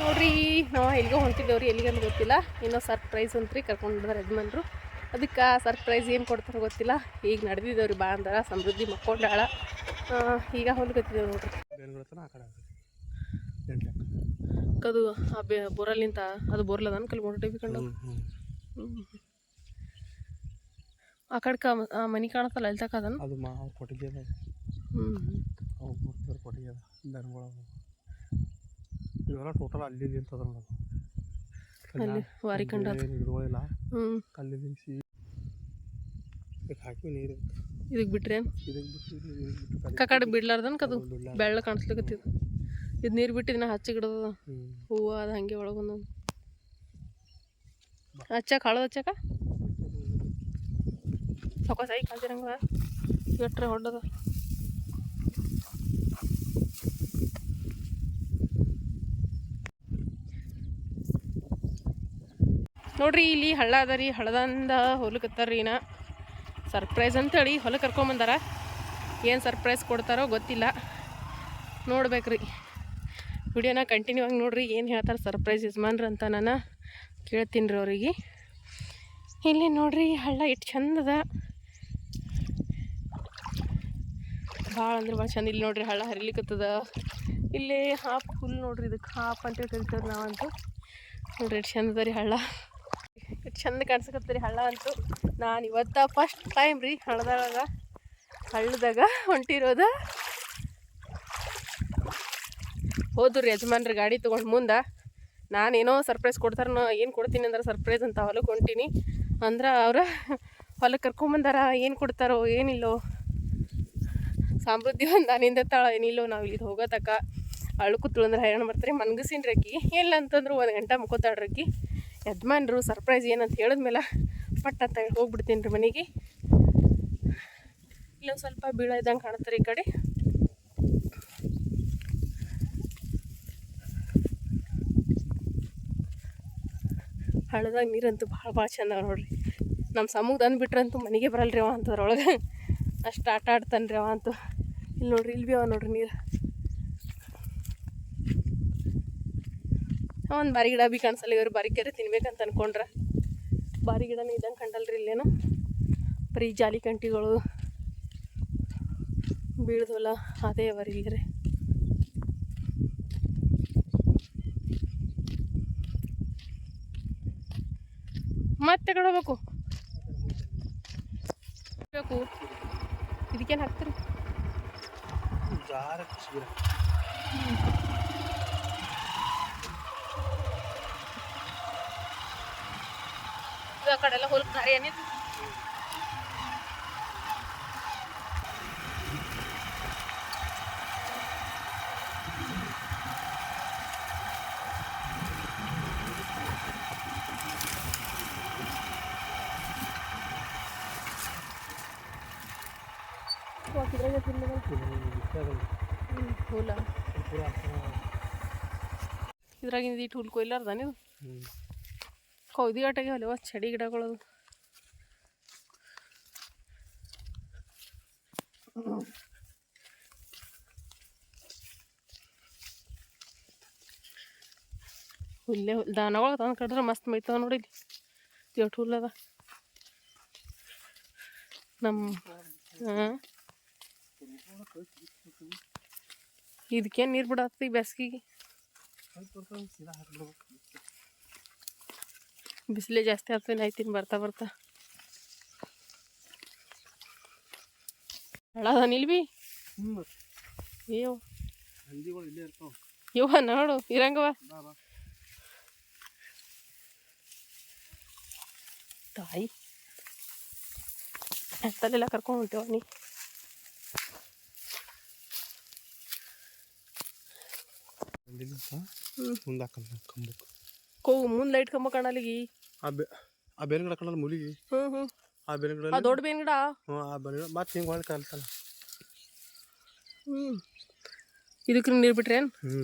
ನೋಡ್ರಿ ನಾವು ಎಲ್ಲಿಗೋ ಹೊಂಟಿದ್ದೇವ್ರಿ ಎಲ್ಲಿಗೆ ಅಂತ ಗೊತ್ತಿಲ್ಲ. ಇನ್ನೂ ಸರ್ಪ್ರೈಸ್ ಅಂತ್ರಿ ಕರ್ಕೊಂಡು ಬಂದ್ರೆ ಯಜಮಾನ್ರು. ಅದಕ್ಕೆ ಸರ್ಪ್ರೈಸ್ ಏನು ಕೊಡ್ತಾರೆ ಗೊತ್ತಿಲ್ಲ. ಈಗ ನಡೆದಿದ್ದೇವ್ರಿ ಬಾ ಅಂದ್ರೆ ಸಮೃದ್ಧಿ ಮಕ್ಕೊಂಡಾಳ. ಈಗ ಹೊಲ್ಕತ್ತಿದ್ದೇವೆ ನೋಡ್ರಿ. ಅದು ಆ ಬೆ ಬೋರಲ್ಲಿಂತ ಅದು ಬೋರ್ಲದ ಕಲ್ ಬೋರ್ ಕಂಡು ಹ್ಞೂ ಹ್ಞೂ ಆ ಕಡೆ ಮನಿ ಕಾಣತ್ತಲ್ಲ ಅಲ್ಲಿ ಅದನ್ನು ಅದನ್ನ ಅದು ಮಾ ಅವ್ರ ಕೊಟ್ಟಿಗೆ ಅದ. ಹ್ಞೂ ಕೊಟ್ಟಿಗೆ ದನಗಳು ಅವು ಇವೆಲ್ಲ ಟೋಟಲ್ ಅಲ್ಲಿ ಅಂತ ಅದ ಅಲ್ಲಿ ವಾರಿ ಕಂಡ ಹಿಡ್ಗಳಿಲ್ಲ ಹ್ಞೂ ಕಲ್ಲಿ ನಿಲ್ಲಿಸಿ ಇದಕ್ಕೆ ಹಾಕಿ ನೀರು ಇದಕ್ಕೆ ಬಿಟ್ರೆ? ಕಡೆ ಬಿಡ್ಲಾರ್ದನ್ ಕದು. ಬೆಳ್ಳ ಕಾಣಿಸ್ಲಿಕತ್ತಿದ್. ಇದು ನೀರು ಬಿಟ್ಟಿದ್ನ ಹಚ್ಚಿ ಗಿಡದ ಹೂವ ಅದು ಹಂಗೆ ಒಳಗೆ ಒಂದೊಂದು ಹಚ್ಚಕ್ಕೆ ಹಳದ ಹಚ್ಚಕ? ಸೊಕ ಸೈ ಕಾಲ್ತಿರಂಗ ಎಟ್ರೆ ಹೊಡ್ಡದ ನೋಡ್ರಿ, ಇಲ್ಲಿ ಹಳ್ಳ ಅದ ರೀ, ಹಳ್ಳದಿಂದ ಹೊಲಕತ್ತಾರ್ರಿ ನಾ ಸರ್ಪ್ರೈಸ್ ಅಂತೇಳಿ ಹೊಲ ಕರ್ಕೊಂಬಂದಾರ ಏನು ಸರ್ಪ್ರೈಸ್ ಕೊಡ್ತಾರೋ ಗೊತ್ತಿಲ್ಲ. ನೋಡ್ಬೇಕ್ರಿ. ವಿಡಿಯೋನ ಕಂಟಿನ್ಯೂ ಆಗಿ ನೋಡ್ರಿ, ಏನು ಹೇಳ್ತಾರೆ ಸರ್ಪ್ರೈಸ್ ಯಜಮಾನ್ರು ಅಂತ ನಾನು ಕೇಳ್ತೀನಿ ರೀ ಅವರಿಗೆ. ಇಲ್ಲಿ ನೋಡ್ರಿ, ಹಳ್ಳ ಇಟ್ಟು ಚಂದದ ಭಾಳ ಅಂದ್ರೆ ಭಾಳ ಚಂದ. ಇಲ್ಲಿ ನೋಡ್ರಿ, ಹಳ್ಳ ಹರಿಲಿಕ್ಕತ್ತದ ಇಲ್ಲಿ ಹಾಪ್ ಫುಲ್ ನೋಡ್ರಿ ಇದಕ್ಕೆ ಹಾಪ್ ಅಂತೇಳಿ ಕರಿತಾರೆ ನಾವಂತೂ. ನೋಡ್ರಿ ಎಷ್ಟು ಚಂದದ ರೀ ಹಳ್ಳ. ಎಷ್ಟು ಚಂದ ಕಾಣಿಸ್ಕೊತೀರಿ ಹಳ್ಳ ಅಂತೂ. ನಾನು ಇವತ್ತ ಫಸ್ಟ್ ಟೈಮ್ ರೀ ಹಳ್ಳದಾಗ ಹಳ್ಳದಾಗ ಹೊಂಟಿರೋದು. ಹೋದ್ರು ಯಜಮಾನ್ರ ಗಾಡಿ ತೊಗೊಂಡು ಮುಂದೆ. ನಾನೇನೋ ಸರ್ಪ್ರೈಸ್ ಕೊಡ್ತಾರನೋ ಏನು ಕೊಡ್ತೀನಿ ಅಂದ್ರೆ ಸರ್ಪ್ರೈಸ್ ಅಂತ ಹೊಲಕ್ಕೆ ಹೊಂಟೀನಿ. ಅಂದ್ರೆ ಅವ್ರ ಹೊಲಕ್ಕೆ ಕರ್ಕೊಂಬಂದಾರ ಏನು ಕೊಡ್ತಾರೋ ಏನಿಲ್ಲೋ. ಸಮೃದ್ಧಿ ಒಂದು ನಾನಿಂದ ತಾಳ ಏನಿಲ್ಲೋ ನಾವು ಇಲ್ಲಿ ಹೋಗೋತಕ್ಕ ತುಳು ಅಂದ್ರೆ ಹೈರಾಣ ಬರ್ತಾರೆ ಮನ್ಗಸಿನ ರಕ್ಕಿ ಇಲ್ಲ ಅಂತಂದ್ರೆ ಒಂದು ಗಂಟೆ ಮುಕ್ಕೋತಾಡ್ರಕ್ಕಿ ಯಜಮಾನ್ರು ಸರ್ಪ್ರೈಸ್ ಏನಂತ ಹೇಳಿದ್ಮೇಲೆ ಪಟ್ಟ ಅಂತ ಹೋಗ್ಬಿಡ್ತೀನಿ ರೀ ಮನೆಗೆ. ಇಲ್ಲೊಂದು ಸ್ವಲ್ಪ ಬೀಳ ಇದ್ದಂಗೆ ಕಾಣುತ್ತೆ ಈ ಕಡೆ. ಹಳ್ಳದಾಗ ನೀರಂತೂ ಭಾಳ ಭಾಳ ಚೆಂದ ನೋಡ್ರಿ. ನಮ್ಮ ಸಮೂಹ ಅಂದ್ಬಿಟ್ರಂತೂ ಮನೆಗೆ ಬರಲ್ರಿ ಅವ ಅಂತದ್ರೊಳಗೆ. ಅಷ್ಟು ಆಟ ಆಡ್ತಾನೆ ರೀ ಅವ ಅಂತೂ. ಇಲ್ಲಿ ನೋಡ್ರಿ ಇಲ್ಲಿ ಭೀ ಅವ ನೋಡ್ರಿ ನೀರು. ಒಂದು ಬಾರಿ ಗಿಡ ಬಿ ಕಾಣಿಸಲ್ಲ ಇವ್ರು ಬಾರಿ ಕೆರೆ ತಿನ್ಬೇಕಂತ ಅನ್ಕೊಂಡ್ರೆ. ಬಾರಿ ಗಿಡನೂ ಇದ್ದಂಗೆ ಕಂಡಲ್ರಿ ಇಲ್ಲೇನು? ಬರೀ ಜಾಲಿ ಕಂಟಿಗಳು ಬೀಳ್ದವಲ್ಲ ಅದೇ ಅವರಿ ಇಲ್ಲಿ ರೀ ಮತ್ತೆ ಹೋಗ್ಬೇಕು? ಬೇಕು ಇದಕ್ಕೇನು ಹಾಕ್ತೀರಿ? ಜಾರ ಶಿಬಿರ ಇದು ಆ ಕಡೆ ಎಲ್ಲ ಹೊಲಕ್ಕೆ ದಾರಿ ಏನಿದೆ ಹುಲ ಪೂರ ಇದ್ರಾಗಿಂದ ಇಟ್ಟು ಹುಲ್ ಅಲ್ಲವ ಚಡಿ ಗಿಡಗಳು ಹುಲ್ಲೆ ಹುಲ್ ದಾನಗಳು ತಂದು ಕಡಿದ್ರೆ ಮಸ್ತ್ ಮೈತಾವ ನೋಡಿ ದೊಡ್ಡ ಹುಲ್ಲದ ನಮ್ಮ ಇದಕ್ಕೇನು ನೀರು ಬಿಡತ್ತಿ ಬೇಸಿಗೆಗೆ ಸೀದಾ ಹಾಕ್ಬಿಡ್ಬೇಕು ಬಿಸಿಲೇ ಜಾಸ್ತಿ ಆಗ್ತೀನಿ ಆಯ್ತೀನಿ ಬರ್ತಾ ಬರ್ತಾ. ಹಳದ ನಿಲ್ಬಿ. ಅಯ್ಯೋ. ಇವ ನೋಡು ಇರಂಗವ ತಾಯಿ. ತಲೆಲ್ಲ ಕರ್ಕೊಂಡು ಹೊಂಟೇವ ನೀ. ಹ್ಞೂ ಮುಂದಾಕಲ್ಲ ಕಂಬಕ್ಕೆ ಕೋ ಮುಂದೆ ಲೈಟ್ ಕಂಬ ಕಾಣಲಿಗಿ. ಆ ಬೆ ಆ ಬೇರೆ ಗಿಡ ಕಣ್ಣಲ್ಲಿ ಮುಲಿಗಿ. ಹ್ಞೂ ಹ್ಞೂ ಆ ಬೇರೆ ಗಿಡ ಆ ದೊಡ್ಡ ಬೇನ್ ಗಿಡ ಹ್ಞೂ ಆ ಬೇರೆ ಗಿಡ ಮತ್ತೆ ಹಿಂಗೆ ಹೊಳ್ಳಿ ಕಲ್ತಲ್ಲ ಹ್ಞೂ ಇದಕ್ಕೆ ನೀರು ಬಿಟ್ರೇನು ಹ್ಞೂ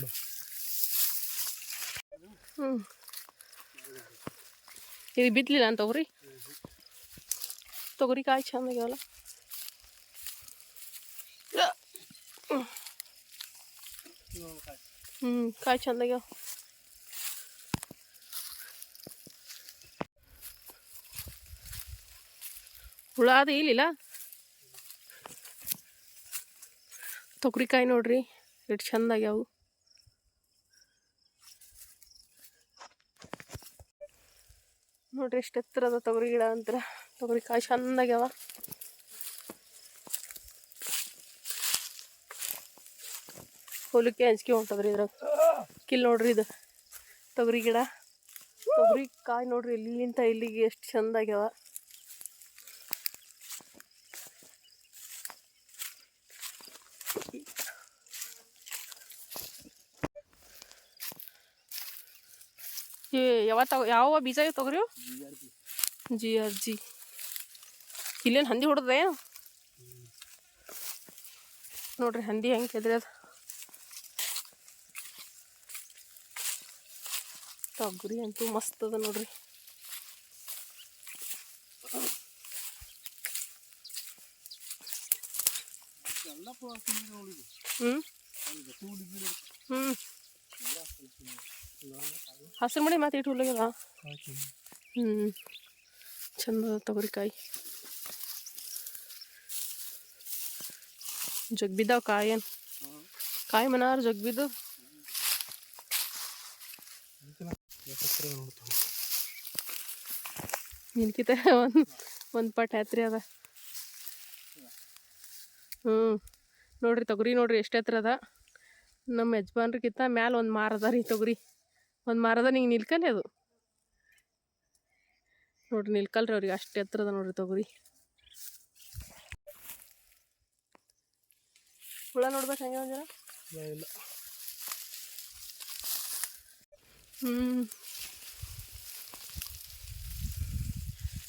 ಬಾ. ಹ್ಞೂ ಇದು ಬಿತ್ತಲಿಲ್ಲ ಅಂತ ತೊಗರಿ? ತೊಗರಿ ಕಾಯಿ ಚಂದ ಆಗ್ಯಾವಲ್ಲ ಹ್ಞೂ ಕಾಯಿ ಚಂದಾಗ್ಯಾವ ಹುಳ ಅದು ಇಲ್ಲಿಲ್ಲ ತೊಗರಿಕಾಯಿ ನೋಡ್ರಿ, ಎಷ್ಟು ಚಂದ ಆಗ್ಯಾವು. ನೋಡ್ರಿ ಎಷ್ಟು ಎತ್ತರದ ತೊಗರಿ ಗಿಡ ಅಂತರ. ತೊಗರಿಕಾಯಿ ಆಗ್ಯಾವ. ಹೊಲಕ್ಕೆ ಹಂಚ್ಕೆ ಹೊಂಟದ್ರಿ ಇದ್ರಾಗ. ಕಿಲ್ ನೋಡ್ರಿ ಇದು. ತೊಗರಿ ಗಿಡ. ತೊಗರಿ ಕಾಯಿ ನೋಡ್ರಿ, ಇಲ್ಲಿಂತ ಇಲ್ಲಿಗೆ ಎಷ್ಟು ಚಂದ ಆಗ್ಯಾವ ಏ ಯಾವ ತಗೋ ಯಾವ ಬೀಜ ಇವ್ ತೊಗರಿ? G R G. ಇಲ್ಲೇನು ಹಂದಿ ಹೊಡೆದ ನೋಡ್ರಿ ಹಂದಿ ಹೆಂಗೆ ಕೆದ್ರಿ ಅದು. ತೊಗರಿ ಅಂತೂ ಮಸ್ತ್ ಅದ ನೋಡ್ರಿ. ಹ್ಞೂ ಹ್ಞೂ ಹಸಿರು ಮಾಡಿ ಮತ್ತೆ ಇಟ್ಟು ಹುಲ್ಲಾಗ್ಯದ ಹ್ಞೂ ಚಂದ ಅದ ತೊಗರಿಕಾಯಿ. ಜಗ್ ಬಿದ್ದಾವ ಕಾಯಿ ಏನು? ಕಾಯಿ ಮನಾರ್ ಜಗ್ ಬಿದ್ದು. ನೋಡ್ತಾವೆ ನಿನ್ಕಿತ ಒಂದು ಒಂದು ಪಟ್ ಹತ್ರಿ ಅದ. ಹ್ಞೂ ನೋಡ್ರಿ ತೊಗರಿ ನೋಡ್ರಿ ಎಷ್ಟು ಎತ್ತರ ಅದ. ನಮ್ಮ ಯಜಮಾನ್ರಿಗಿಂತ ಮ್ಯಾಲ ಒಂದು ಮಾರದ ರೀ ತೊಗರಿ. ಒಂದು ಮಾರದ ನಿಂಗೆ ನಿಲ್ಕಲ್ಲಿ ಅದು. ನೋಡ್ರಿ ನಿಲ್ಕಲ್ರಿ ಅವ್ರಿಗೆ ಅಷ್ಟು ಎತ್ತರದ ನೋಡ್ರಿ ತೊಗರಿ. ಹುಳ ನೋಡ್ಬೇಕು ಹೆಂಗೆ ಒಂದಿರ ಇಲ್ಲ ಹ್ಞೂ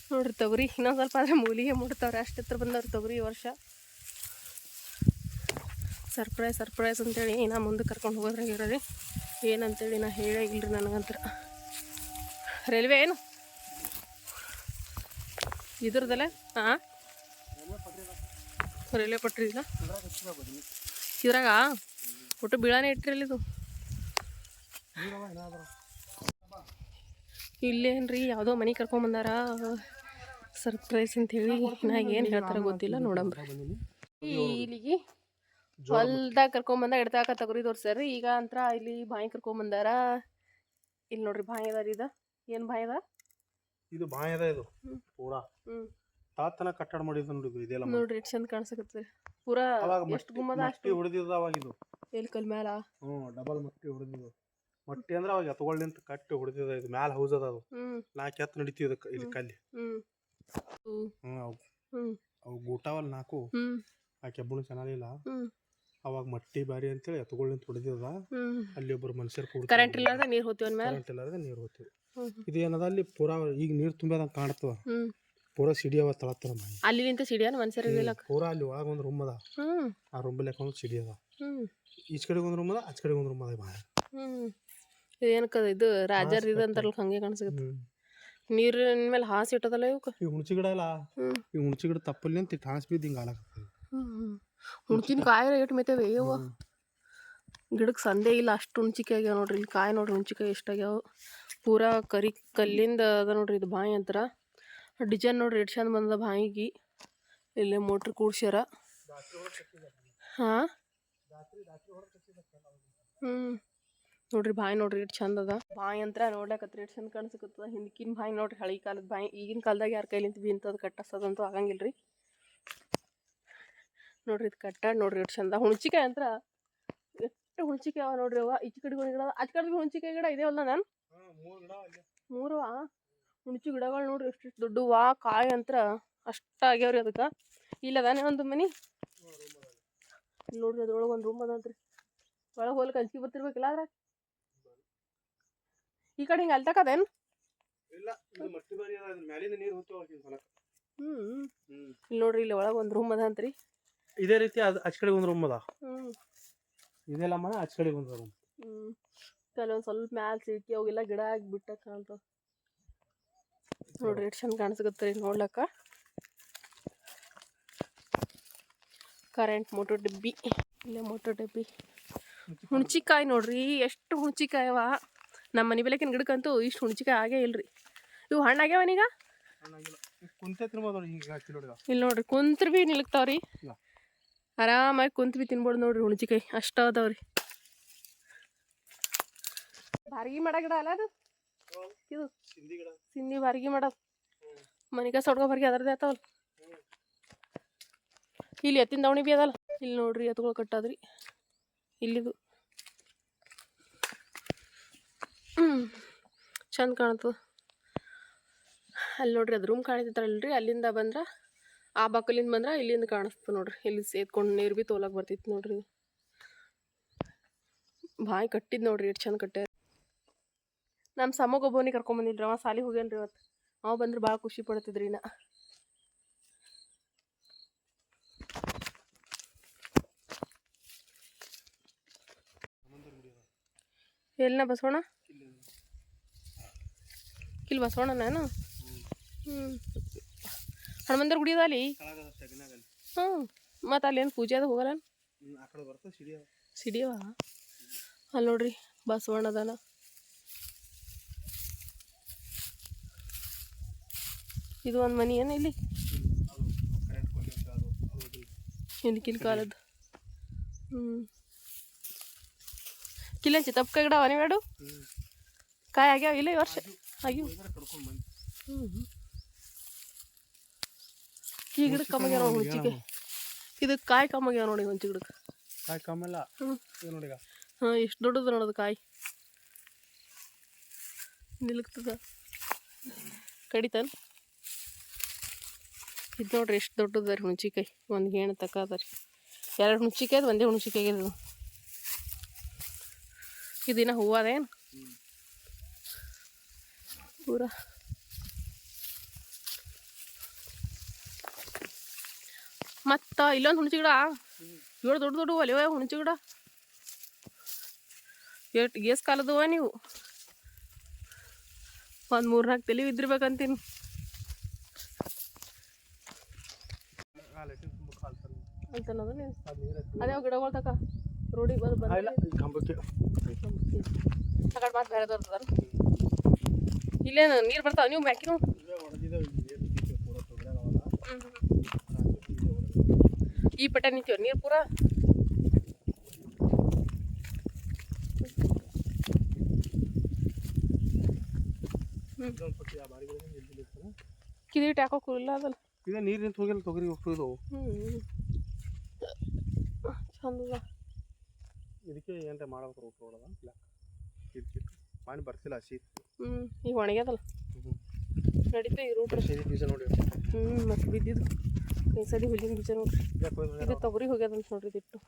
ನೋಡ್ರಿ ತೊಗರಿ ಇನ್ನೊಂದು ಸ್ವಲ್ಪ ಆದರೆ ಮೂಲಿಗೆ ಮುಡ್ತಾವ್ರಿ ಅಷ್ಟು ಹತ್ರ ಬಂದವ್ರಿ ತೊಗರಿ ಈ ವರ್ಷ. ಸರ್ಪ್ರೈಸ್ ಸರ್ಪ್ರೈಸ್ ಅಂತೇಳಿ ನಾ ಮುಂದೆ ಕರ್ಕೊಂಡು ಹೋಗೋದ್ರಾಗ ಇರೋರಿ ಏನಂತೇಳಿ ನಾ ಹೇಳೇ ಇಲ್ರಿ ನನಗಂತ್ರ. ರೈಲ್ವೆ ಏನು? ಇದ್ರದಲ್ಲ? ಹಾಂ ರೈಲ್ವೆ ಪಟ್ರಿ ಇಲ್ಲ ಇದ್ರಾಗ? ಒಟ್ಟು ಬೀಳಾನೆ ಇಟ್ಟಿರಲ್ಲ ಇದು. ಇಲ್ಲೇನ್ರಿ, ಯಾವುದೋ ಮನೆ ಕರ್ಕೊಂಬಂದಾರ ಸರ್ಪ್ರೈಸ್ ಅಂತ ಹೇಳಿ ನಾ ಏನು ಹೇಳ್ತಾರ ಗೊತ್ತಿಲ್ಲ, ನೋಡಂಬ್ರಿ. ಇಲ್ಲಿಗೆ ಹೊಲ್ದಾಗ ಕರ್ಕೊಂಬಂದಾಗ ಎಡ್ತಾಕ ತಗೋರಿ ತೋರ್ಸ್ಯಾರ ಈಗ ಅಂತ್ರ ಇಲ್ಲಿ ಬಾಯಿ ಕರ್ಕೊಂಬಂದಾರ. ಇಲ್ಲಿ ನೋಡ್ರಿ ಬಾಯಿ ಅದ ಇದು. ಏನು ಬಾಯಿ ಅದ? ಇದು ಬಾಯಿ ಅದ ಇದು. ಪೂರಾ. ತಾತನ ಕಟ್ಟಡ ಮಾಡಿದ ನೋಡಿ ಇದು ಇದೆಲ್ಲ ನೋಡ್ರಿ ಎಷ್ಟು ಚಂದ ಕಾಣಿಸಕತ್ತದ ಪೂರಾ ಎಷ್ಟು ಗುಮ್ಮದ ಅಷ್ಟು ಹೊಡೆದಿದ್ದ ಅವಾಗ ಇದು. ಎಲ್ಲಿ ಕಲ್ ಮ್ಯಾಲ? ಹ್ಞೂ ಡಬಲ್ ಮಟ್ಟಿ ಹೊಡೆದಿದ್ದು ಮಟ್ಟಿ ಅಂದ್ರೆ ಅವಾಗ ಎತ್ಗೊಳ್ಳಿಂತ ಕಟ್ಟಿ ಹೊಡೆದಿದ ಇದು. ಮ್ಯಾಲ ಹೌಸ್ ಅದ ಅದು. ನಾಲ್ಕು ಎತ್ತು ನಡೀತಿದ ಇಲ್ಲಿ ಕಲ್ಲಿ. ಹ್ಞೂ ಅವು ಅವು ಗೂಟಾವಲ್ಲ ನಾಲ್ಕು ಆ ಕೆಬ್ಬಣ ಚೆನ್ನಾಗಿಲ್ಲ ಅವಾಗ ಮಟ್ಟಿ ಬಾರಿ ಅಂತೇಳಿ ಎತ್ತುಗಳನ್ನ ತೊಡೆದಿದ ಅಲ್ಲಿ ಒಬ್ಬರು ಮನುಷ್ಯರು ಕೂಡ ಕರೆಂಟ್ ಇಲ್ಲಾರ್ದ ನೀರು ಹೋಗ್ತೀವಿ ಮ್ಯಾಲ ಕರೆಂಟ್ ಇಲ್ಲಾರ್ದೆ ನೀರು ಹೋತಿವಿ ಇದು ಏನದ ಅಲ್ಲಿ ಪೂರ ಈಗ ನೀರು ತುಂಬಿದಂಗೆ ಕಾಣ್ತದ ಪೂರ ಸಿಡಿ ಅವ ತಳತ್ತರ ಮನೆ. ಅಲ್ಲಿ ನಿಂತ ಸಿಡಿಯಾನ ಮನುಷ್ಯರಿಗೆ ಇಲ್ಲ ಪೂರಾ ಅಲ್ಲಿ ಒಳಗೆ ಒಂದು ರೂಮ್ ಅದ. ಆ ರೂಮಲ್ಲಿ ಯಾಕೊಂದು ಸಿಡಿ ಅದ. ಈಚ ಕಡೆಗೆ ಒಂದು ರೂಮ್ ಅದ ಆಚ ಕಡೆಗೆ ಒಂದು ರೂಮ್ ಅದ ಬಾಯ ಏನಕ್ಕ ಇದು ರಾಜರ್ ಇದು ಅಂತಾರಲ್ಲ ಹಂಗೆ ಕಾಣಿಸುತ್ತೆ ನೀರಿನ ಮೇಲೆ ಹಾಸಿ ಇಟ್ಟದಲ್ಲ ಇವಕ್ಕೆ ಈ ಹುಣಸಿ ಗಿಡ ಇಲ್ಲ ಈ ಹುಣಸಿ ಗಿಡ ತಪ್ಪಲ್ಲಿ ಅಂತ ಟಾನ್ಸ್ ಬಿದ್ದು ಹಿಂಗೆ ಆಲಾಕತ್ತದ ಹ್ಞೂ ಹುಣ್ಚಿನ ಕಾಯಿ ರೇಟ್ ಮೇತೇವೆ ಅಯ್ಯವ್ವ ಗಿಡಕ್ಕೆ ಸಂದೇ ಇಲ್ಲ ಅಷ್ಟು ಹುಣ್ಚಿಕಾಯಿ ಆಗ್ಯಾವ ನೋಡ್ರಿ. ಇಲ್ಲಿ ಕಾಯಿ ನೋಡ್ರಿ ಹುಣ್ಚಿಕಾಯಿ ಎಷ್ಟಾಗ್ಯಾವ ಪೂರಾ ಕರಿ ಕಲ್ಲಿಂದ ಅದ ನೋಡ್ರಿ ಇದು ಬಾಯಿ ಅಂತರ. ಡಿಸೈನ್ ನೋಡ್ರಿ ಎಷ್ಟು ಚಂದ ಬಂದದ ಬಾಯಿಗೆ. ಇಲ್ಲೇ ಮೋಟ್ರ್ ಕೂಡ್ಸ್ಯಾರ. ಹಾಂ? ಹ್ಞೂ ನೋಡ್ರಿ ಬಾಯಿ ನೋಡ್ರಿ ಎಷ್ಟು ಚಂದ ಅದ. ಬಾಯಿ ಅಂತರ ನೋಡ್ಲಕತ್ರಿ ಎಷ್ಟು ಚಂದ ಕಾಣಿಸಕತ್ತದ ಹಿಂದಿನ ಬಾಯಿ ನೋಡ್ರಿ ಹಳಿ ಕಾಲದ ಬಾಯಿ. ಈಗಿನ ಕಾಲದಾಗ ಯಾರ ಕೈಲಿಂತ ಬೀಂತದ ಕಟ್ಟಸದಂತೂ ಆಗಂಗಿಲ್ರಿ. ನೋಡ್ರಿ ಇದು ಕಟ್ಟ ನೋಡ್ರಿ ಎಷ್ಟು ಚಂದ. ಹುಣ್ಚಿಕಾಯಿ ಅಂತ ಎಷ್ಟು ಹುಣ್ಚಿಕಾಯಿ ಅವ ನೋಡ್ರಿ ಅವ ಈಚೆ ಕಡೆ ಗಿಡ ಆಚೆ ಕಡೆ ಹುಣ್ಚಿಕಾಯಿ ಗಿಡ ಇದೆಯಲ್ಲ ನಾನು? ಮೂರು ಹುಣ್ಚಿ ಗಿಡಗಳು ನೋಡ್ರಿ ಎಷ್ಟು ದೊಡ್ಡವ. ಕಾಯಿ ಅಂತ್ರ? ಅಷ್ಟ ಆಗ್ಯಾವ್ರಿ ಅದಕ್ಕೆ. ಇಲ್ಲ ಅದಾನೆ ಒಂದು ಮನಿ? ಇಲ್ಲಿ ನೋಡ್ರಿ ಅದ್ರೊಳಗೆ ಒಂದು ರೂಮ್ ಅದಂತ್ರಿ. ಒಳಗೆ ಹೋಗ್ಲಿಕ್ಕೆ ಅಂಜಿಕೆ ಬರ್ತಿರ್ಬೇಕಿಲ್ಲ ಅದ್ರ ಈ ಕಡೆ ಹಿಂಗೆ ಅಲ್ತಕದೇನು ಅದ. ಹ್ಞೂ ಹ್ಮ್ ಇಲ್ಲಿ ನೋಡ್ರಿ ಇಲ್ಲಿ ಒಳಗೆ ಒಂದು ರೂಮ್ ಅದಂತ್ರಿ. ಇದೇ ರೀತಿ ಅದು ಆಚ ಕಡೆಗೆ ಒಂದು ರೂಮ್ ಅದ. ಇದೆಲ್ಲ ಮನೆ ಆಚ ಕಡೆಗೆ ಒಂದು ರೂಮ್ ಹ್ಞೂ ಕೆಲವೊಂದು ಸ್ವಲ್ಪ ಮ್ಯಾಲ ಸಿಕ್ಕಿ ಅವೆಲ್ಲ ಗಿಡ ಆಗಿಬಿಟ್ಟ ಕಾಣ್ತಾವ. ನೋಡ್ರಿ ಎಷ್ಟು ಚಂದ ರೀ ನೋಡ್ಲಕ್ಕ. ಕರೆಂಟ್ ಮೋಟರ್ ಡಬ್ಬಿ. ಇಲ್ಲೇ ಮೋಟರ್ ಡಬ್ಬಿ. ಹುಣ್ಚಿಕಾಯಿ ನೋಡ್ರಿ ಎಷ್ಟು ಹುಣ್ಚಿಕಾಯಿ ಅವ. ನಮ್ಮ ಮನೆ ಬೆಳಕಿನ ಗಿಡಕ್ಕಂತೂ ಇಷ್ಟು ಹುಣ್ಚಿಕಾಯಿ ಆಗೇ ಇಲ್ರಿ. ಇವು ಹಣ್ಣಾಗ್ಯಾವ ಈಗ ಹಣ್ಣಾಗಿಲ್ಲ. ಕುಂತೆ ತಿನ್ಬೋದು ನೋಡಿ ಹಿಂಗೆ ಕಿಲೋ ಹಿಡ್ದ ಇಲ್ಲಿ ನೋಡ್ರಿ ಕುಂತ್ರಿ ಭೀ ನಿಲ್ಕ್ತಾವ್ರಿ. ಆರಾಮಾಗಿ ಕುಂತ್ ಭೀ ತಿನ್ಬೋದು ನೋಡ್ರಿ ಹುಣ್ಚಿಕಾಯಿ ಅಷ್ಟ ಅದಾವ್ರಿ ಬಾರ್ಗಿ ಮಾಡ ಗಿಡ ಅಲ್ಲ ಅದು? ಇದು? ಸಿಂಧಿ ಬಾರ್ಗಿ ಮಾಡೋದು ಮನೆಗೆ ಸೊಡ್ಕೊ ಬಾರ್ಗಿ ಅದರದೇ ಆತಾವಲ್ಲ? ಇಲ್ಲಿ ಎತ್ತಿನ ದವಣಿ ಬಿ ಅದಲ್ಲ? ಇಲ್ಲಿ ನೋಡ್ರಿ ಎತ್ತುಗಳು ಕಟ್ಟದ್ರಿ. ಇಲ್ಲಿದು ಚಂದ ಕಾಣ್ತದ. ಅಲ್ಲಿ ನೋಡ್ರಿ ಅದು ರೂಮ್ ಕಾಣಿತೈತಲ್ರಿ ಅಲ್ಲಿಂದ ಬಂದ್ರ ಆ ಬಕ್ಕಲಿಂದ ಬಂದ್ರ ಇಲ್ಲಿಂದ ಕಾಣಿಸ್ತದ ನೋಡ್ರಿ. ಇಲ್ಲಿ ಸೇದ್ಕೊಂಡು ನೀರು ಬಿ ತೋಲಕ್ ಬರ್ತಿತ್ತು ನೋಡ್ರಿ. ಬಾಯಿ ಕಟ್ಟಿದ್ ನೋಡ್ರಿ ಎಷ್ಟು ಚಂದ ಕಟ್ಟ್ಯಾರ. ನಮ್ಮ ಕರ್ಕೊಂಡ್ ಕರ್ಕೊಂಬಂದಿಲ್ರಿ ಅವ ಸಾಲಿ ಹೋಗ್ಯಾನ್ರಿ ಇವತ್ತು ಅವ ಬಂದ್ರೆ ಭಾಳ ಖುಷಿ ಪಡ್ತಿದ್ರಿ ನಾ ಎಲ್ಲಿನ ಬಸವಣ್ಣ? ಇಲ್ಲಿ ಬಸವಣ್ಣ ನಾನು ಹ್ಞೂ ಹನುಮಂದರ ಗುಡಿ ಅದ ಅಲ್ಲಿ ಹ್ಞೂ. ಮತ್ತು ಅಲ್ಲಿ ಏನು ಪೂಜೆ ಅದ ಹೋಗಲ್ಲ. ಸಿಡಿಯವ? ಅಲ್ಲಿ ನೋಡ್ರಿ ಬಸವಣ್ಣ ಅದಾನ. ಇದು ಒಂದು ಮನಿ ಏನು ಇಲ್ಲಿ? ಹಿಂದಿನ ಕಾಲದ್ದು ಹ್ಞೂ ಕಿಲ್ಲ ಚಿತ್ತಪ್ಪ ಗಿಡ ಬೇಡು ಕಾಯಿ ಆಗ್ಯಾವ ಇಲ್ಲ ಈ ವರ್ಷ? ಆಗ್ಯಾವ. ಹ್ಞೂ ಈ ಗಿಡಕ್ಕೆ ಕಮ್ಮಾಗ್ಯಾವ ನೋಡಿ ಹುಣ್ಚಿಗೆ ಇದು ಕಾಯಿ ಕಮ್ಮಾಗ್ಯಾವ ನೋಡಿ ಹುಂಚಿ ಗಿಡಕ್ಕೆ ಕಾಯಿ ಕಮ್ಮಲ್ಲ ನೋಡಿ ಹಾಂ ಎಷ್ಟು ದೊಡ್ಡದು ನೋಡೋದು ಕಾಯಿ. ನಿಲ್ಕ್ತದ. ಕಡಿತಾನ ಇದು ನೋಡ್ರಿ ಎಷ್ಟು ದೊಡ್ಡದ ರೀ ಹುಣ್ಚಿಕಾಯಿ ಒಂದು ಗೇಣು ತಕ್ಕ ಅದ ರೀ ಎರಡು ಹುಣ್ಚಿಕಾಯಿ ಅದು ಒಂದೇ ಹುಣ್ಚಿಕಾಯಿ ಇದು. ಇದಿನ ಹೂವು ಅದೇನು? ಪೂರ. ಮತ್ತು ಇಲ್ಲೊಂದು ಹುಣಸೆ ಗಿಡ. ಏಳು ದೊಡ್ಡ ದೊಡ್ಡ ಒಲೆ ಹುಣಸೆ ಗಿಡ. ಎಷ್ಟು ಗೇಸ್ ಕಾಲದವ ನೀವು? ಒಂದು ಮೂರು ನಾಲ್ಕು ತಲೆ ಇದ್ದಿರ್ಬೇಕಂತೀನಿ ಅದು ಗಿಡಗಳು ತಕ. ರೋಡಿಗೆ ಬಂದು ಬೇರೆ ಇಲ್ಲೇನು ನೀರು ಬರ್ತಾವ ನೀವು ಮ್ಯಾಕಿನೂ ಇವೇ ಹೊಡೆದಿದ್ದಾವೆ ಇಲ್ಲಿ ನೀರು ನಿಂತಿವೆ ಪೂರ ತೊಗರ್ಯಾಗ ಅವೆಲ್ಲ. ರಾತ್ರಿ ಪೂಜೆ ಹೊಡೆದು. ಈ ಪಟ ನಿಂತೀವ ನೀರು ಪೂರ? ಕಿದಿ ಟ್ಯಾಕೋ ಇಲ್ಲ ಅದಲ್ಲ ಇದೇ ನೀರು ನಿಂತು ಹೋಗಿಲ್ಲ ತೊಗರಿ ಹೋಗ್ತು ಇದು ಹ್ಞೂ ಚಂದದ ಇದಕ್ಕೆ ಏನ್ರ ಮಾಡ್ಬೇಕು ರೂಟ್ ಹೊಡೆದ ಇಲ್ಲ. ಇದಕ್ಕೆ ಪಾನಿ ಬರ್ತಿಲ್ಲ ಹಸಿ. ಹ್ಞೂ ಈಗ ಒಣಗ್ಯದಲ್ಲ. ನಡೀತಾ ಈ ರೂಟ್ ಹಸಿ ಬೀಜ ನೋಡಿ. ಹ್ಞೂ ಮತ್ತೆ ಬಿದ್ದಿದ್ದು. ಈ ಹುಲ್ಲಿನ ಬೀಜ ನೋಡ್ರಿ ಇದು ತೊಗರಿ ಹೋಗ್ಯದಂತ ನೋಡ್ರಿ ಇದಿಟ್ಟು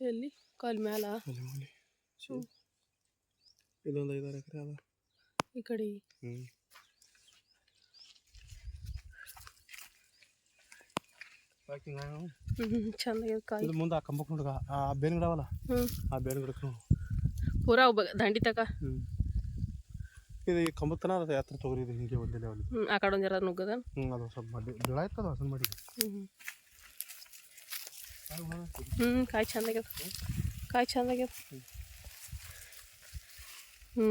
ಎಲ್ಲಿ ಕಾಲ್ ಮ್ಯಾಲ. ಇದೊಂದು ಐದಾರು ಎಕರೆ ಅದ. ಈ ಕಡೆ. ಚಂದ ಕಾಯಿ. ಮುಂದೆ ಆ ಕಂಬಕ್ಕೆ ನೋಡ್ಗ ಆ ಬೇನ್ ಗಿಡ ಅವಲ್ಲ? ಆ ಬೇವಿನ ಗಿಡಕ್ಕೆ ಪೂರ ಪೂರಾ ದಂಡಿ ತಕ. ಹ್ಞೂ ಇದು ಈ ಕಂಬತ್ತನ ಅದ ಎತ್ತರ ತೊಗರಿ ಇದೆ ಹಿಂಗೆ ಒಂದೇ ಲೆವೆಲ್ ಹ್ಞೂ ಆ ಕಡೆ ಒಂದು ಜರ ನುಗ್ಗದ? ಹ್ಞೂ ಅದು ಸ್ವಲ್ಪ ಮಡ್ಡಿ ಬೆಳ ಇರ್ತದ ಹಸನ್ ಮಾಡಿ. ಹ್ಞೂ ಹ್ಞೂ ಕಾಯಿ ಚಂದ ಆಗ್ಯದ. ಕಾಯಿ ಚಂದ ಆಗ್ಯದ. ಹ್ಞೂ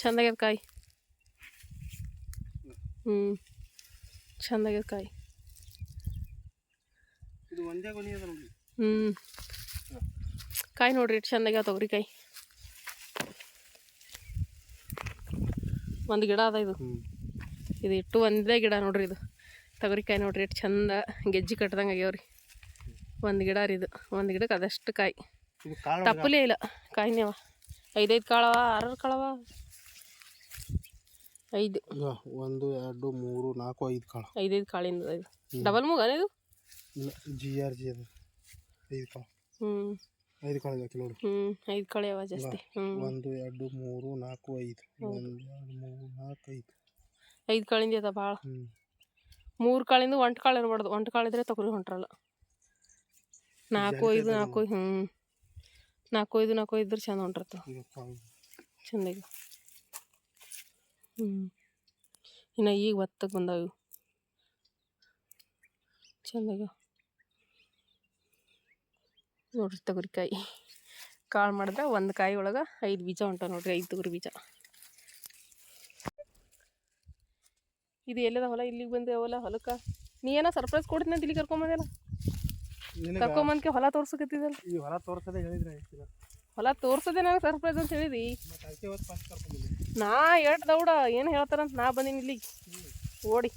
ಚಂದ ಆಗ್ಯದ ಕಾಯಿ. ಹ್ಞೂ ಚಂದ ಆಗ್ಯದ ಕಾಯಿ. ಇದು ಒಂದೇ ಗೊನಿ ಅದ ನೋಡಿ ಹ್ಞೂ ಕಾಯಿ ನೋಡ್ರಿ ಎಷ್ಟು ಚಂದ ಆಗ್ಯಾವ ತೊಗರಿ ಕಾಯಿ. ಒಂದು ಗಿಡ ಅದ ಇದು. ಇದು ಇಟ್ಟು ಒಂದೇ ಗಿಡ ನೋಡ್ರಿ ಇದು. ತೊಗರಿಕಾಯಿ ನೋಡ್ರಿ ಎಷ್ಟು ಚಂದ ಗೆಜ್ಜಿ ಕಟ್ದಂಗೆ ಆಗ್ಯಾವ್ರಿ. ಒಂದು ಗಿಡ ರೀ ಇದು. ಒಂದು ಗಿಡಕ್ಕೆ ಅದಷ್ಟು ಕಾಯಿ. ತಪ್ಪಲೇ ಇಲ್ಲ. ಕಾಯಿನೇವ ಐದೈದು ಕಾಳವ ಆರಾರು ಕಾಳವ ಐದು. ಒಂದು ಎರಡು ಮೂರು ನಾಲ್ಕು ಐದು ಕಾಳು. ಐದೈದು ಕಾಳಿಂದ ಇದು. ಡಬಲ್ ಮೂಗನ ಇದು? ಜಿ ಆರ್ ಜಿ ಅದು. ಐದು ಕಾಳು. ಹ್ಞೂ ಐದು ಕಾಳು ಹಾಕಿ ನೋಡು. ಹ್ಞೂ ಐದು ಕಾಳು ಯಾವ ಜಾಸ್ತಿ? ಹ್ಞೂ ಒಂದು ಎರಡು ಮೂರು ನಾಲ್ಕು ಐದು. ಒಂದು ಎರಡು ಮೂರು ನಾಲ್ಕು ಐದು. ಐದು ಕಾಳಿಂದ ಅದ ಭಾಳ. ಹ್ಞೂ ಮೂರು ಕಾಳಿಂದ ಒಂಟು ಕಾಳು ಇರಬಾರ್ದು. ಒಂಟು ಇದ್ರೆ ತೊಗರಿ ಹೊಂಟ್ರಲ್ಲ. ನಾಲ್ಕು ಐದು ನಾಲ್ಕು ಹ್ಞೂ ನಾಲ್ಕು ಐದು ನಾಲ್ಕು ಇದ್ರೆ ಚಂದ ಹೊಂಟಿರ್ತಾವ ಈಗ ಕಾಳು. ಚಂದಾಗಿ ಹ್ಞೂ ಇನ್ನು ಈಗ ಒತ್ತಕ್ಕೆ ಬಂದಾವ. ಚಂದಾಗ ನೋಡ್ರಿ ತೊಗರಿಕಾಯಿ. ಕಾಳು ಮಾಡಿದ್ರೆ ಒಂದು ಕಾಯಿ ಒಳಗೆ ಐದು ಬೀಜ ಹೊಂಟ ನೋಡ್ರಿ ಐದು ತೊಗರಿ ಬೀಜ. ಇದು ಎಲ್ಲದ ಹೊಲ? ಇಲ್ಲಿಗೆ ಬಂದೆ ಹೊಲ ಹೊಲಕ್ಕೆ. ನೀ ಏನೋ ಸರ್ಪ್ರೈಸ್ ಕೊಡ್ತೀನಿ ಅಂತ ಇಲ್ಲಿ ಕರ್ಕೊಂಬಂದಿಲ್ಲ ಕರ್ಕೊಂಬಂದ್ಕೆ ಹೊಲ ತೋರ್ಸಕತ್ತಿದಲ್ಲ ಈ ಹೊಲ ತೋರ್ಸದೆ ಹೇಳಿದ್ರೆ ಹೊಲ ತೋರ್ಸದೆ ನನಗೆ ಸರ್ಪ್ರೈಸ್ ಅಂತ ಹೇಳಿದಿ. ನಾ ಎಟ್ ದೌಡ ಏನು ಹೇಳ್ತಾರಂತ ನಾ ಬಂದೀನಿ ಇಲ್ಲಿಗೆ. ಓಡಿ.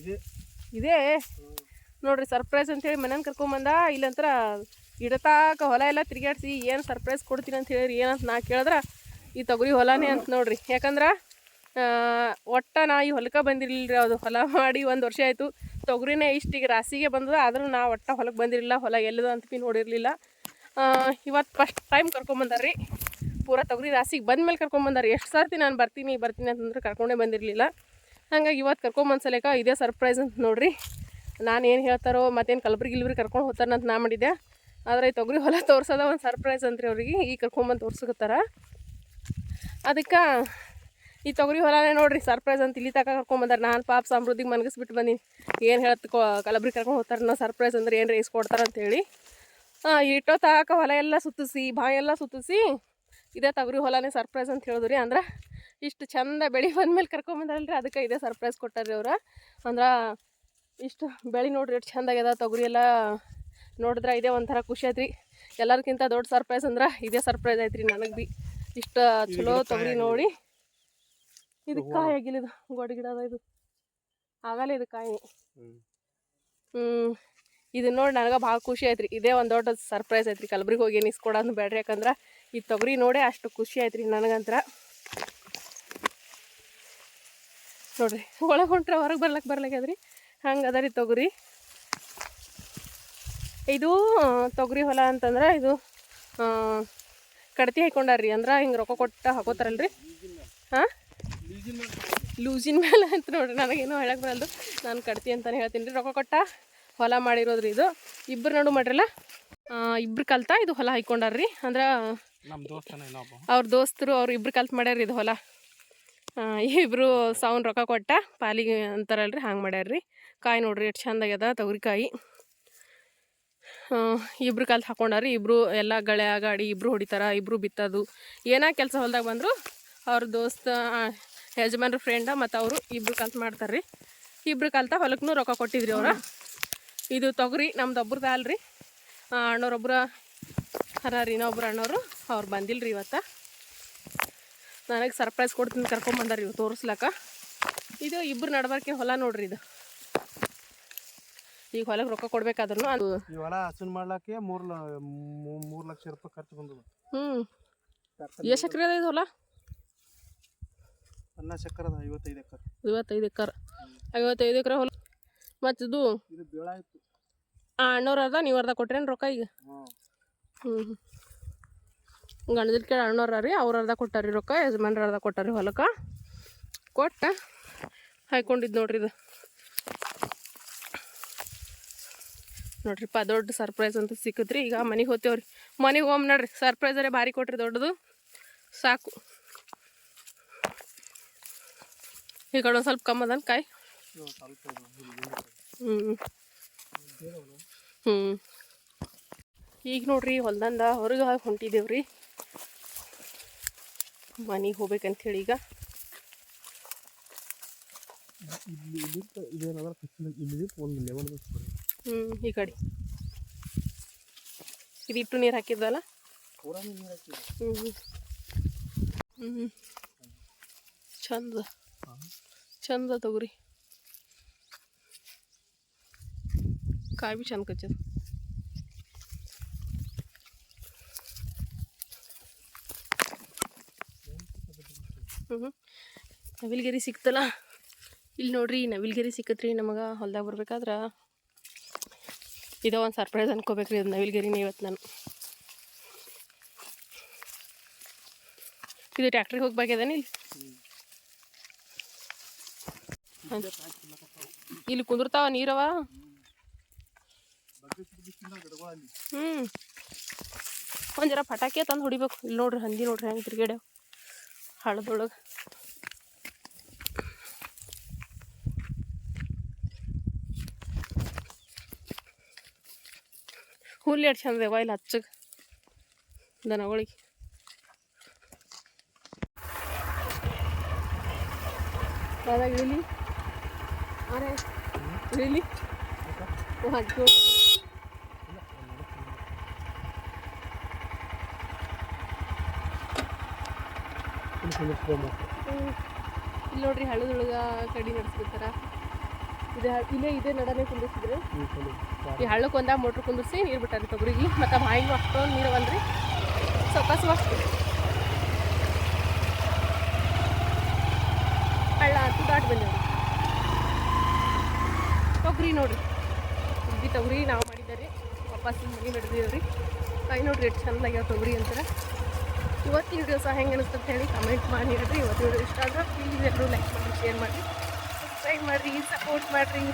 ಇದೇ? ಇದೇ. ನೋಡ್ರಿ ಸರ್ಪ್ರೈಸ್ ಅಂತ ಅಂತೇಳಿ ಮನೇನ ಕರ್ಕೊಂಬಂದ ಇಲ್ಲಂತ್ರ ಇಡತಾಕ ಹೊಲ ಎಲ್ಲ ತಿರುಗಾಡ್ಸಿ ಏನು ಸರ್ಪ್ರೈಸ್ ಕೊಡ್ತೀನಿ ಅಂತ ಹೇಳಿರಿ ಏನಂತ ನಾ ಕೇಳಿದ್ರೆ, ಈ ತೊಗರಿ ಹೊಲನೇ ಅಂತ ನೋಡ್ರಿ. ಯಾಕಂದ್ರೆ ಒಟ್ಟ ನಾ ಈ ಹೊಲಕ್ಕೆ ಬಂದಿರಲಿಲ್ಲ ಅದು ಹೊಲ ಮಾಡಿ ಒಂದು ವರ್ಷ ಆಯಿತು. ತೊಗರಿನೇ ಇಷ್ಟಿಗೆ ರಾಸಿಗೆ ಬಂದದ, ಆದರೂ ನಾ ಒಟ್ಟ ಹೊಲಕ್ಕೆ ಬಂದಿರಲಿಲ್ಲ, ಹೊಲ ಎಲ್ಲದ ಅಂತ ಬಿ ನೋಡಿರಲಿಲ್ಲ. ಇವತ್ತು ಫಸ್ಟ್ ಟೈಮ್ ಕರ್ಕೊಂಬಂದಾರ್ರಿ ಪೂರ ತೊಗರಿ ರಾಸಿಗೆ ಬಂದ್ಮೇಲೆ ಕರ್ಕೊಂಬಂದಾರೆ ಎಷ್ಟು ಸರ್ತಿ ನಾನು ಬರ್ತೀನಿ ಬರ್ತೀನಿ ಅಂತಂದ್ರೆ ಕರ್ಕೊಂಡೇ ಬಂದಿರಲಿಲ್ಲ. ಹಂಗಾಗಿ ಇವತ್ತು ಕರ್ಕೊಂಬಂದ್ಸಲೇಕ ಇದೇ ಸರ್ಪ್ರೈಸ್ ಅಂತ ನೋಡ್ರಿ. ನಾನು ಏನು ಹೇಳ್ತಾರೋ ಮತ್ತೇನು ಕಲಬುರ್ಗಿ ಗಿಲ್ಬರಿ ಕರ್ಕೊಂಡು ಹೋಗ್ತಾರಂತ ನಾ ಮಾಡಿದ್ದೆ ಆದರೆ ತೊಗರಿ ಹೊಲ ತೋರ್ಸೋದ ಒಂದು ಸರ್ಪ್ರೈಸ್ ಅಂತ್ರಿ ಅವ್ರಿಗೆ. ಈ ಕರ್ಕೊಂಬಂದು ತೋರ್ಸಕತ್ತಾರ ಅದಕ್ಕೆ ಈ ತೊಗರಿ ಹೊಲನೇ ನೋಡ್ರಿ ಸರ್ಪ್ರೈಸ್ ಅಂತ ಇಲ್ಲಿ ತಕ ಕರ್ಕೊಂಬಂದಾರ ನಾನು ಪಾಪ ಸಮೃದ್ಧಿಗೆ ಮನಗಿಸ್ಬಿಟ್ಟು ಬಂದೀನಿ. ಏನು ಹೇಳತ್ ಕಲಬ್ರಿ ಕರ್ಕೊಂಡು ಹೋಗ್ತಾರೆ ನಾ ಸರ್ಪ್ರೈಸ್ ಅಂದ್ರೆ ಏನು ರೇಸ್ ಕೊಡ್ತಾರೆ ಅಂತೇಳಿ ಇಟ್ಟೋ ತಾಕ ಹೊಲ ಎಲ್ಲ ಸುತ್ತಿಸಿ, ಬಾಯಿ ಎಲ್ಲ ಸುತ್ತಿಸಿ ಇದೇ ತೊಗರಿ ಹೊಲನೇ ಸರ್ಪ್ರೈಸ್ ಅಂತ ಹೇಳಿದ್ರಿ. ಅಂದ್ರೆ ಇಷ್ಟು ಚಂದ ಬೆಳೆ ಬಂದ್ಮೇಲೆ ಕರ್ಕೊಂಬಂದಾರಲ್ರಿ ಅದಕ್ಕೆ ಇದೇ ಸರ್ಪ್ರೈಸ್ ಕೊಟ್ಟಾರ್ರಿ ಅವ್ರು. ಅಂದ್ರೆ ಇಷ್ಟು ಬೆಳೆ ನೋಡ್ರಿ ಎಷ್ಟು ಚಂದ ಆಗ್ಯದ ತೊಗರಿ ಎಲ್ಲ. ನೋಡಿದ್ರೆ ಇದೇ ಒಂಥರ ಖುಷಿ ಐತ್ರಿ ಎಲ್ಲರಿಗಿಂತ ದೊಡ್ಡ ಸರ್ಪ್ರೈಸ್ ಅಂದ್ರೆ ಇದೇ ಸರ್ಪ್ರೈಸ್ ಐತ್ರಿ ನನಗೆ ಬಿ. ಇಷ್ಟು ಚಲೋ ತೊಗರಿ ನೋಡಿ. ಇದು ಕಾಯಿ ಆಗಿಲ್ಲ ಇದು ಗೋಡಿ ಗಿಡ ಅದ ಇದು. ಆಗಲ್ಲ ಇದು ಕಾಯಿ. ಹ್ಞೂ ಇದನ್ನ ನೋಡಿ ನನಗೆ ಭಾಳ ಖುಷಿ ಐತ್ರಿ ಇದೇ ಒಂದು ದೊಡ್ಡ ಸರ್ಪ್ರೈಸ್ ಐತ್ರಿ ಕಲಬರಿಗೆ ಹೋಗಿ ನಿಸ್ಕೊಡೋದು ಬೇಡ್ರಿ ಯಾಕಂದ್ರೆ ಈ ತೊಗರಿ ನೋಡಿ ಅಷ್ಟು ಖುಷಿ ಐತ್ರಿ ನನಗಂತ್ರ. ನೋಡ್ರಿ ಒಳಗೆ ಹೊಂಟ್ರೆ ಹೊರಗೆ ಬರ್ಲಕ್ಕೆ ಬರ್ಲಾಗ್ಯದ್ರಿ ಹಂಗೆ ಅದ ರೀ ತೊಗರಿ. ಇದು ತೊಗರಿ ಹೊಲ ಅಂತಂದ್ರೆ ಇದು ಕಡತಿ ಹಾಕೊಂಡಾರ್ರಿ ಅಂದ್ರೆ ಹಿಂಗೆ ರೊಕ್ಕ ಕೊಟ್ಟು ಹಾಕೋತಾರಲ್ರಿ. ಹಾಂ? ಲೂಸಿನ ಮೇಲೆ ಅಂತ ನೋಡ್ರಿ ನನಗೇನು ಹೇಳಕ್ಕೆ ಬರಲ್ದು. ನಾನು ಕಡತಿ ಅಂತಾನೆ ಹೇಳ್ತೀನಿ ರೀ ರೊಕ್ಕ ಕೊಟ್ಟ ಹೊಲ ಮಾಡಿರೋದ್ರಿ ಇದು. ಇಬ್ಬರು ನೋಡು ಮಾಡ್ರಲ್ಲ? ಇಬ್ರು ಕಲ್ತ ಇದು ಹೊಲ ಹಾಕೊಂಡಾರ್ರಿ. ಅಂದ್ರೆ ಅವ್ರ ದೋಸ್ತರು ಅವ್ರು ಇಬ್ರು ಕಲ್ತು ಮಾಡ್ಯಾರ್ರಿ ಇದು ಹೊಲ. ಇಬ್ರು ಸೌನ್ ರೊಕ್ಕ ಕೊಟ್ಟ ಪಾಲಿಗೆ ಅಂತಾರಲ್ರಿ ಹಂಗೆ ಮಾಡ್ಯಾರ್ರಿ. ಕಾಯಿ ನೋಡ್ರಿ ಎಷ್ಟು ಚಂದ ಆಗ್ಯದ ತೊಗರಿಕಾಯಿ. ಇಬ್ರು ಕಲ್ತು ಹಾಕೊಂಡಾರಿ, ಇಬ್ರು ಎಲ್ಲ ಗಳೆ ಗಾಡಿ ಇಬ್ರು ಹೊಡಿತಾರ, ಇಬ್ರು ಬಿತ್ತದು. ಏನ ಕೆಲಸ ಹೊಲ್ದಾಗ ಬಂದರು, ಅವ್ರ ದೋಸ್ತ ಯಜಮಾನ್ರ ಫ್ರೆಂಡ ಮತ್ತು ಅವರು ಇಬ್ರು ಕಲ್ತು ಮಾಡ್ತಾರ್ರಿ. ಇಬ್ರು ಕಲ್ತ ಹೊಲಕ್ಕೂ ರೊಕ್ಕ ಕೊಟ್ಟಿದ್ರಿ ಅವ್ರ. ಇದು ತೊಗರಿ, ನಮ್ದು ಒಬ್ರದ್ದು ಅಲ್ರಿ ಅಣ್ಣವ್ರೊಬ್ರು ಹರಾರಿ ರೀ ಇನ್ನೊಬ್ರು ಅಣ್ಣವರು ಅವ್ರು ಬಂದಿಲ್ಲ ರೀ ಇವತ್ತು. ನನಗೆ ಸರ್ಪ್ರೈಸ್ ಕೊಡ್ತೀನಿ ಕರ್ಕೊಂಬಂದಾರ ಇವು ತೋರಿಸ್ಲಕ್ಕ. ಇದು ಇಬ್ರು ನಡ್ಬಾರ್ಕೆ ಹೊಲ ನೋಡ್ರಿ ಇದು. ಈಗ ಹೊಲಕ್ಕೆ ರೊಕ್ಕ ಕೊಡ್ಬೇಕಾದ್ರೂ ಅದು ಈ ಹೊಲ ಹಸನ್ ಮಾಡ್ಲಾಕೆ ಮೂರು ಲ ಮೂರು ಲಕ್ಷ ರೂಪಾಯಿ ಖರ್ಚು ಬಂದದ. ಹ್ಮ್. ಎಷ್ಟು ಎಕರೆ ಅದ ಇದು ಹೊಲ? ಅನ್ನ ಚಕ್ರದ ಐವತ್ತೈದು ಎಕರೆ. ಐವತ್ತೈದು ಎಕರೆ. ಐವತ್ತೈದು ಎಕರೆ ಹೊಲ. ಮತ್ತು ಇದು ಇದು ಬೇಳ ಇತ್ತು ಆ ಅಣ್ಣವ್ರು ಅರ್ಧ ನೀವು ಅರ್ಧ ಕೊಟ್ರೇನು ರೊಕ್ಕ ಈಗ? ಹ್ಞೂ ಗಂಡದಿಲ್ ಕೇಳಿ ಅಣ್ಣವ್ರ ರೀ ಅವ್ರು ಅರ್ಧ ಕೊಟ್ಟಾರಿ ರೊಕ್ಕ ಯಜಮಾನ್ರ ಅರ್ಧ ಕೊಟ್ಟಾರಿ ಹೊಲಕ್ಕೆ. ಕೊಟ್ಟ ಹಾಯ್ಕೊಂಡಿದ್ದು ನೋಡ್ರಿ ಇದು. ನೋಡ್ರಿಪ್ಪ ದೊಡ್ಡ ಸರ್ಪ್ರೈಸ್ ಅಂತ ಸಿಕ್ಕಿದ್ರಿ ಈಗ ಮನೆಗೆ ಹೋಗ್ತೇವ್ರಿ ಮನೆಗೆ ಹೋಮ್ ನೋಡ್ರಿ ಸರ್ಪ್ರೈಸರೇ ಭಾರಿ ಕೊಟ್ರಿ ದೊಡ್ಡದು ಸಾಕು ಈ ಕಡೆ ಒಂದು ಸ್ವಲ್ಪ ಕಮ್ಮಿ ಅದನ್ ಕಾಯಿ ಹ್ಞೂ ಹ್ಞೂ ಈಗ ನೋಡ್ರಿ ಹೊಲ್ದಂದ ಹೊರಗೆ ಹೊಂಟಿದ್ದೇವ್ರಿ ಮನೆಗೆ ಹೋಗ್ಬೇಕಂತ ಹೇಳಿ ಈಗ ಇಲ್ಲಿ ಇಲ್ಲಿಂದ ಇದೇನದ ಇಲ್ಲಿ ಒಂದು ಲೆವೆಲ್ ಹ್ಞೂ ಈ ಕಡೆ. ಇದಿಟ್ಟು ನೀರು ಹಾಕಿದ್ದಲ್ಲ ಪೂರಾ ನೀರು ಹಾಕಿದೆ ಹ್ಞೂ ಹ್ಞೂ ಚಂದ. ಚಂದ ತಗೋರಿ. ಕಾಯಿ ಬಿ ಚಂದ ಕಚ್ಚದ. ಹ್ಞೂ ನವಿಲ್ಗಿರಿ ಸಿಕ್ತಲ್ಲ? ಇಲ್ಲಿ ನೋಡ್ರಿ ನವಿಲ್ಗಿರಿ ಸಿಕ್ಕತ್ರಿ ನಮಗೆ ಹೊಲ್ದಾಗ ಬರ್ಬೇಕಾದ್ರೆ. ಇದ ಒಂದು ಸರ್ಪ್ರೈಸ್ ಅನ್ಕೋಬೇಕ್ರಿ ಇದು ನವಿಲ್ಗಿರಿನೇ ಇವತ್ತು ನಾನು. ಇದು ಟ್ಯಾಕ್ಟ್ರಿಗೆ ಹೋಗಿ ಇಲ್ಲಿ. ಇಲ್ಲಿ ಕುಂದಿರ್ತಾವ ನೀರವ? ಹ್ಞೂ ಒಂದು ಜರ ಪಟಾಕಿ ತಂದು ಹೊಡಿಬೇಕು. ಇಲ್ಲಿ ನೋಡ್ರಿ ಹಂದಿ ನೋಡ್ರಿ ಹೆಂಗೆ ತಿರ್ಗೇಡ್ಯಾವ ಹಳ್ಳದೊಳಗೆ ಹುಲ್ಲು ಎಷ್ಟು ಚಂದ ಅವ ಇಲ್ಲಿ ಹಚ್ಚಗೆ ದನಗಳಿಗೆ ಅದಾಗ ಇಳಿಲಿ ಅರೆ ಇಳಿಲಿ ಹಾಕಿ ಇಲ್ಲಿ ಇಲ್ಲಿ ನೋಡ್ರಿ ಹಳ್ಳದೊಳಗ ಕಡಿ ನಡೆಸ್ಬಿಡ್ತಾರ. ಇದು ಇಲ್ಲೇ ಇದೇ ನಡನೆ ಕುಂದಿಸಿದ್ರೆ ಈ ಹಳ್ಳಕ್ಕೆ ಒಂದ ಮೋಟ್ರ್ ಕುಂದಿಸಿ ನೀರು ಬಿಟ್ಟಾರಿ ತೊಗರಿಗೆ ಮತ್ತು ಬಾಯಿಗೂ ಅಷ್ಟೊಂದು ನೀರು ಬಂದ್ರಿ? ಸೊಕಾಸು ಅಷ್ಟು. ಹಳ್ಳ ಅಂತೂ ದಾಟ್ ಬಂದೇವ್ರಿ. ತೊಗರಿ ನೋಡ್ರಿ. ಇಲ್ಲಿ ತೊಗರಿ ನಾವು ಮಾಡಿದ್ದಾರೆ. ವಾಪಸ್ ಮನೆ ನಡೆದಿವ್ರಿ ಕೈ ನೋಡ್ರಿ ಎಷ್ಟು ಚಂದ ಆಗ್ಯಾವ ತೊಗರಿ ಅಂತಾರೆ. ಇವತ್ತಿನ ವಿಡಿಯೋ ಸಹ ಹೆಂಗೆ ಅನಿಸ್ತಂತ ಹೇಳಿ ಕಮೆಂಟ್ ಮಾಡಿ ಹೇಳ್ರಿ. ಇವತ್ತಿನ ವಿಡಿಯೋ ಇಷ್ಟ ಆದ್ರೆ ಪ್ಲೀಸ್ ಎಲ್ಲರೂ ಲೈಕ್ ಮಾಡಿ ಶೇರ್ ಮಾಡಿರಿ ಸಬ್ಸ್ಕ್ರೈಬ್ ಮಾಡಿರಿ ಸಪೋರ್ಟ್ ಮಾಡಿರಿ.